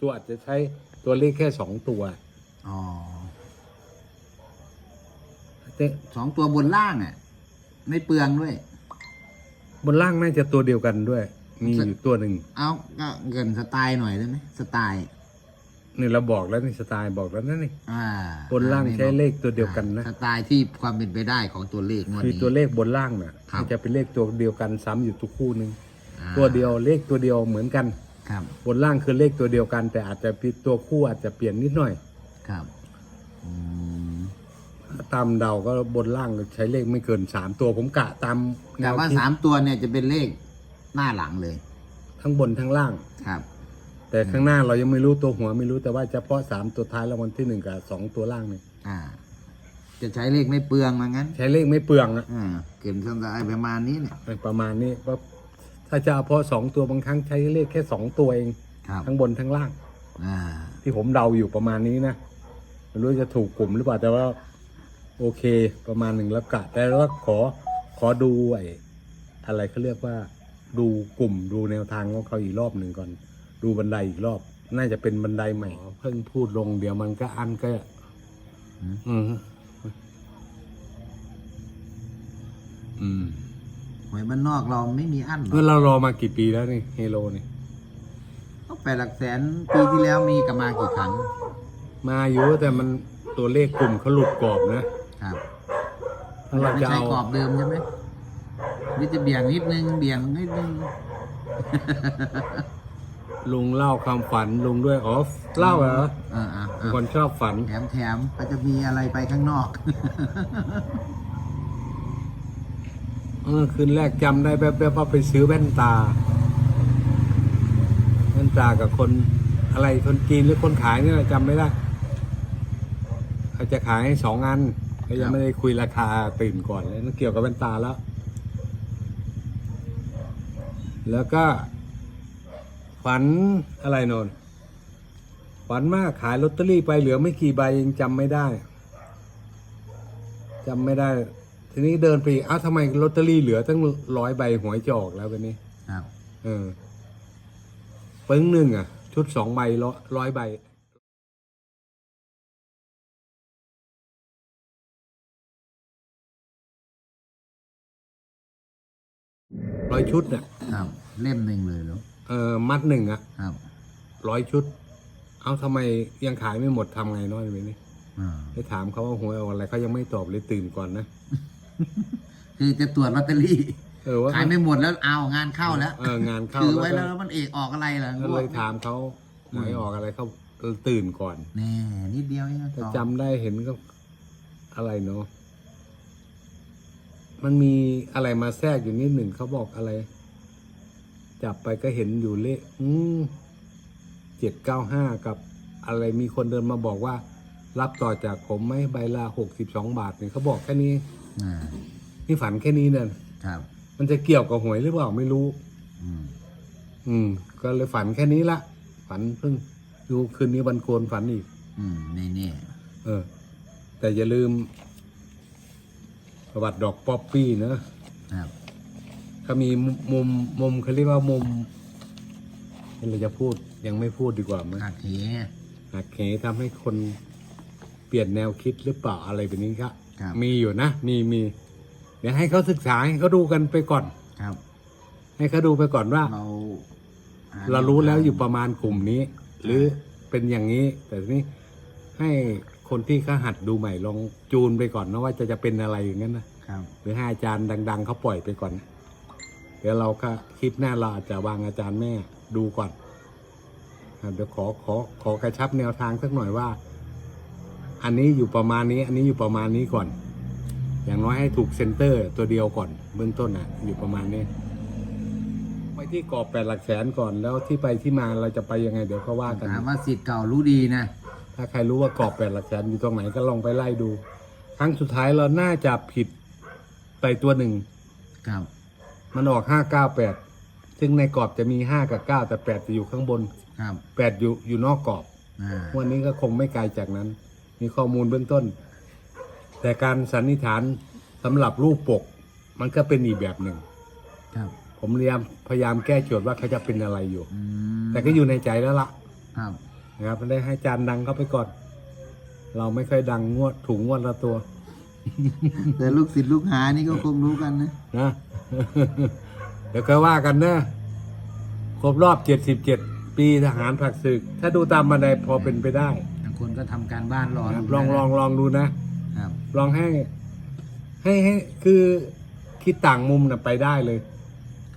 ตัวอาจจะใช้ตัวเลขแค่สองตัวอ๋อแต่สองตัวบนล่างอะ ไม่เปลืองด้วย บนล่างน่าจะตัวเดียวกันด้วย มีอยู่ตัวหนึ่งเอาก็เกินสไตล์หน่อยได้ไหมสไตล์นี่เราบอกแล้วนี่สไตล์บอกแล้วนั่นนี่อ่าบนล่างใช้เลขตัวเดียวกันนะสไตล์ที่ความเป็นไปได้ของตัวเลขงวดคือนี้ตัวเลขบนล่างน่ะครับมันจะเป็นเลขตัวเดียวกันซ้ำอยู่ทุกคู่หนึ่งอ่าตัวเดียวเลขตัวเดียวเหมือนกัน ครับบนล่างคือเลขตัวเดียวกัน แต่อาจจะเป็นตัวคู่อาจจะเปลี่ยนนิดหน่อย ครับอืมตามเดาก็บนล่างใช้เลขไม่เกินสามตัวผมกะตามแนแต่วว่าคิดสามตัวเนี่ยจะเป็นเลขหน้าหลังเลย ทั้งบนทั้งล่าง ครับ แต่ข้างหน้าเรายังไม่รู้ตัวหัวไม่รู้แต่ว่าเฉพาะสามตัวท้ายรางวัลที่หนึ่งกับสองตัวล่างเนี่ยอ่า จะใช้เลขไม่เปลืองมางั้น ใช้เลขไม่เปลืองอะ อ่า เกินสไตล์ประมาณนี้เนี่ย ประมาณนี้ว่า ถ้าจะเอาเพราะสองตัวบางครั้งใช้เลขแค่สองตัวเอง ครับทั้งบนทั้งล่าง อ่าที่ผมเดาอยู่ประมาณนี้นะไม่รู้จะถูกกลุ่มหรือเปล่าแต่ว่า โอเค ประมาณหนึ่งแล้วกะแต่ว่าขอขอดูไอ้อะไรเขาเรียกว่า ดูกลุ่มดูแนวทางของเขาอีกรอบหนึ่งก่อน ดูบันไดอีกรอบ น่าจะเป็นบันไดใหม่เพิ่งพูดลงเดี๋ยวมันก็อันก็อืมอืม หวยบ้านนอกเราไม่มีอั้นหรอกเมื่อเรารอมากี่ปีแล้วนี่เฮโลนี่ก็แปดหลักแสนปีที่แล้วมีกันมากี่ครั้งมาอยู่แต่มันตัวเลขกลุ่มเขาหลุดกรอบนะครับถ้าเราไม่จะใช่เอากรอบเดิมใช่ไหมหรือจะเบี่ยงนิดนึงเบี่ยงนิดนึงลุงเล่าความฝันลุงด้วยอ๋อเล่าเหรออ่าอ่าเป็นคนชอบฝันแถมแถมก็จะมีอะไรไปข้างนอก เออคืนแรกจำได้แบบแบบว่าไปซื้อแว่นตา แว่นตากับคนอะไรคนจีนหรือคนขายนี่ยจำไม่ได้เขาจะขายให้สองอันก็ยังไม่ได้คุยราคาตื่นก่อนเลยนั่นเกี่ยวกับแว่นตาแล้ว แล้วก็ฝันอะไรโนนฝันมากขายลอตเตอรี่ไปเหลือไม่กี่ใบยังจำไม่ได้จำไม่ได้ ทีนี้เดินไปอีกอ้าวทำไมลอตเตอรี่เหลือตั้งร้อยใบหวยจะออกแล้ววันนี้ครับเออปึ้งหนึ่งอะ ชุดสองใบร้อยร้อยใบร้อยชุดเนี่ยครับเล่มหนึ่งเลยเหรอเออมัดหนึ่งอะครับร้อยชุด เอาทำไมยังขายไม่หมดทำไงน้อยเลยนี่อ่าไปถามเขาว่าหวยออกอะไรเขายังไม่ตอบเลยตื่นก่อนนะ คือจะตรวจลอตเตอรี่เออว่าขายไม่หมดแล้วเอางานเข้าแล้วเอองานเข้าคือแล้วไว้ก็แล้วแล้วมันเอกออกอะไรล่ะก็เลยถามเขาหวยออกอะไรเขาเออตื่นก่อนแน่นิดเดียวเองแต่ต่อจำได้เห็นก็อะไรเนาะมันมีอะไรมาแทรกอยู่นิดหนึ่งเขาบอกอะไร จับไปก็เห็นอยู่เลขเจ็ดเก้าห้ากับอะไรมีคนเดินมาบอกว่า รับต่อจากผมไหมใบละหกสิบสองบาทเนี่ยเขาบอกแค่นี้ อ่านี่ฝันแค่นี้เนี่ยครับ มันจะเกี่ยวกับหวยหรือเปล่าไม่รู้ อืมอืม ก็เลยฝันแค่นี้ละฝันเพิ่งดูคืนนี้วันโกนฝันอีก อืมนี่นี่เออ แต่อย่าลืม ประวัติดอกป๊อปปี้เนอะครับเขามีมุมมุมมุมเขาเรียกว่ามุมเราจะพูดยังไม่พูดดีกว่ามั้ยหักเหหักเหทำให้คนเปลี่ยนแนวคิดหรือเปล่าอะไรแบบนี้ครับ ครับมีอยู่นะมีมีเดี๋ยวให้เขาศึกษาให้เขาดูกันไปก่อน ครับ ให้เขาดูไปก่อนว่า เราหเรารู้แล้วอยู่ประมาณกลุ่มนี้ หรือเป็นอย่างนี้ แต่ทีนี้ให้คนที่เขาหัดดูใหม่ลองจูนไปก่อนนะว่าจะจะเป็นอะไรอย่างนั้นนะครับ หรือให้อาจารย์ดัง ๆเขาปล่อยไปก่อน เดี๋ยวเราก็คลิปหน้าเราอาจจะวางอาจารย์แม่ดูก่อนครับเดี๋ยวขอขอขอกระชับแนวทางสักหน่อยว่า อันนี้อยู่ประมาณนี้ อันนี้อยู่ประมาณนี้ก่อน อย่างน้อยให้ถูกเซนเตอร์ตัวเดียวก่อน เบื้องต้นอะ อยู่ประมาณนี้ ไปที่กรอบแปดหลักแสนก่อนแล้วที่ไปที่มาเราจะไปยังไงเดี๋ยวก็ว่ากัน ถามว่าสิทธิ์เก่ารู้ดีนะ ถ้าใครรู้ว่ากรอบแปดหลักแสนอยู่ตรงไหนก็ลองไปไล่ดู ครั้งสุดท้ายเราน่าจะผิดไปตัวหนึ่งครับมันออกห้าเก้าแปดซึ่งในกรอบจะมีห้ากับเก้าแต่แปดจะอยู่ข้างบนครับแปดอยู่อยู่นอกกรอบ อ่า วันนี้ก็คงไม่ไกลจากนั้น มีข้อมูลเบื้องต้น แต่การสันนิษฐานสำหรับรูปปก มันก็เป็นอีกแบบหนึ่ง ครับ ผมพยายามพยายามแก้โจทย์ว่าเขาจะเป็นอะไรอยู่ อืมแต่ก็อยู่ในใจแล้วล่ะครับ นะครับได้ให้อาจารย์ดังเข้าไปก่อน เราไม่ค่อยดังงวดถูกงวดละตัว แต่ลูกศิษย์ลูกหานี่ก็คงรู้กันนะ นะ เดี๋ยวค่อยว่ากันนะ ครบรอบเจ็ดสิบเจ็ดปีทหารผลักศึก ถ้าดูตามบันไดพอเป็นไปได้บาง คนก็ทำการบ้านรอนะครับดูลองนะลองลองดูนะ ครับ ลองให้ ให้ให้คือคิดต่างมุมนะไปได้เลย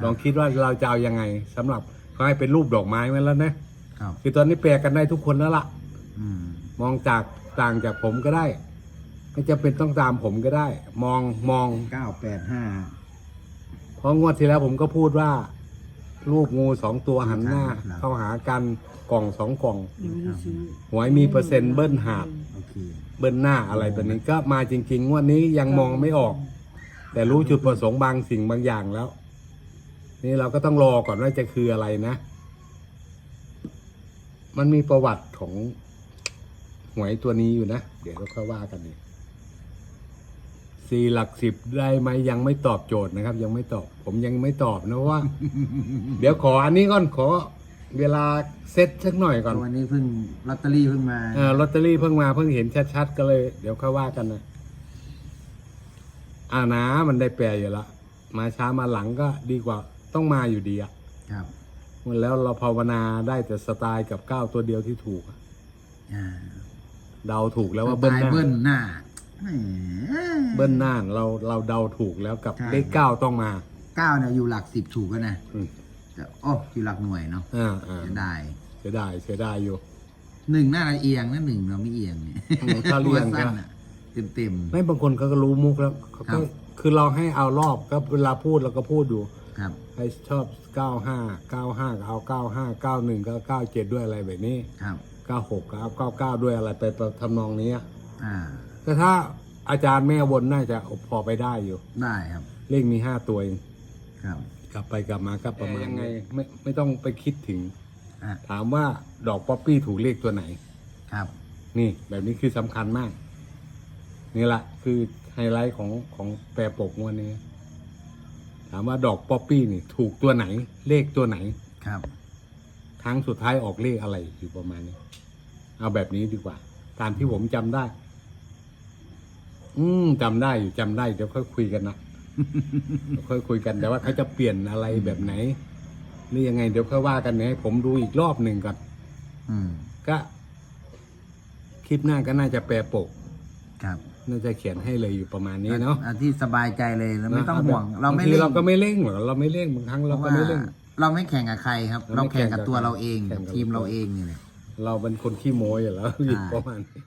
ลองคิดว่าเราจะเอายังไงสำหรับเขาให้เป็นรูปดอกไม้ไว้แล้วนะครับ คือตอนนี้แปลกันได้ทุกคนแล้วล่ะ อืม มองจากต่างจากผมก็ได้ไม่จำเป็นต้องตามผมก็ได้ มองมอง เก้าแปดห้าเพราะงวดที่แล้วผมก็พูดว่า รูปงูสองตัวหันหน้าครับเข้าหากันกล่องสองกล่องยังไม่ได้ซื้อหวยมีเปอร์เซ็นต์เบิ้ลหาบโอเคเบิ้ลหน้าอะไรแบบนี้ก็มาจริงๆงวดนี้ยังมองไม่ออก แต่รู้จุดประสงค์บางสิ่งบางอย่างแล้ว นี่เราก็ต้องรอก่อนว่าจะคืออะไรนะ มันมีประวัติของหวยตัวนี้อยู่นะ เดี๋ยวเราค่อยว่ากันนี่ สี่หลักสิบได้ไหมยังไม่ตอบโจทย์นะครับ ยังไม่ตอบ ผมยังไม่ตอบนะเพราะว่า เดี๋ยวขออันนี้ก่อนขอเวลาเซตสักหน่อยก่อนวันนี้เพิ่งลอตเตอรี่เพิ่งมาเออลอตเตอรี่เพิ่งมาเพิ่งเห็นชัดๆก็เลย เดี๋ยวค่อยว่ากันนะอ่านะมันได้แปลอยู่ละมาช้ามาหลังก็ดีกว่าต้องมาอยู่ดีอะครับมันแล้วเราภาวนาได้แต่สไตล์กับก้าวตัวเดียวที่ถูกอะอ่าเดาถูกแล้วว่าเบิ้ลหน้าเบิ้ลหน้า แหม เบิ้ลหน้าเราเราเดาถูกแล้วกับใช่ เลขเก้าต้องมา เก้าเนี่ยอยู่หลักสิบถูกแล้วนะอืม แต่โอ้อยู่หลักหน่วยเนาะอ่าอ่าจะได้เสียดายเสียดายอยู่ หนึ่งหน้าละเอียงนะหนึ่งเราไม่เอียงเนี่ยอืมถ้าเรียงก็สั้นอะเต็มเต็ม ไม่บางคนเขาก็รู้มุกแล้วเขาครัก็บ คือเราให้เอารอบก็เวลาพูดเราก็พูดอยู่ๆครับ ใครชอบ 95 95ก็เอา 95 91ก็97 ด้วยอะไรแบบนี้ ครับ 96ก็เอา99 ด้วยอะไรไปทำนองนี้อะอ่า แต่ถ้าอาจารย์แม่วนน่าจะพอไปได้อยู่ ได้ครับเลขมี5ตัวเองครับ กลับไปกลับมาก็ประมาณยังไงไม่ไม่ต้องไปคิดถึง อะถามว่าดอกป๊อปปี้ถูกเลขตัวไหน ครับ นี่แบบนี้คือสำคัญมาก นี่แหละคือไฮไลท์ของของแปรปกงวันนี้ ถามว่าดอกป๊อปปี้นี่ ถูกตัวไหน เลขตัวไหน ครับ ครั้งสุดท้ายออกเลขอะไรอยู่ประมาณนี้ เอาแบบนี้ดีกว่า ตามที่ผมจำได้ อืมจำได้อยู่จำได้เดี๋ยวค่อยคุยกันนะเดี๋ยวค่อยคุยกันแต่ว่าเขาจะเปลี่ยนอะไรแบบไหนหรือยังไง เดี๋ยวค่อยว่ากันเนี่ยให้ผมดูอีกรอบหนึ่งก่อนอืมก็คลิปหน้าก็น่าจะแปลปก ครับน่าจะเขียนให้เลยอยู่ประมาณนี้เนาะอัที่สบายใจเลยเราไม่ต้องนะห่วง เราไม่บทีเร่งเราก็ไม่เร่งหรอกเราไม่เร่งบางครั้งเพเราราะก็ว่าไม่เร่ง เราไม่แข่งกับใครครับ เราเราไม่แข่งกับแข่งกับตัวเราเองแข่งกับ ทีมเราตัวเองนี่แหละ เราเป็นคนขี้โม้อยู่แล้วอยู่ใช่ประมาณนี้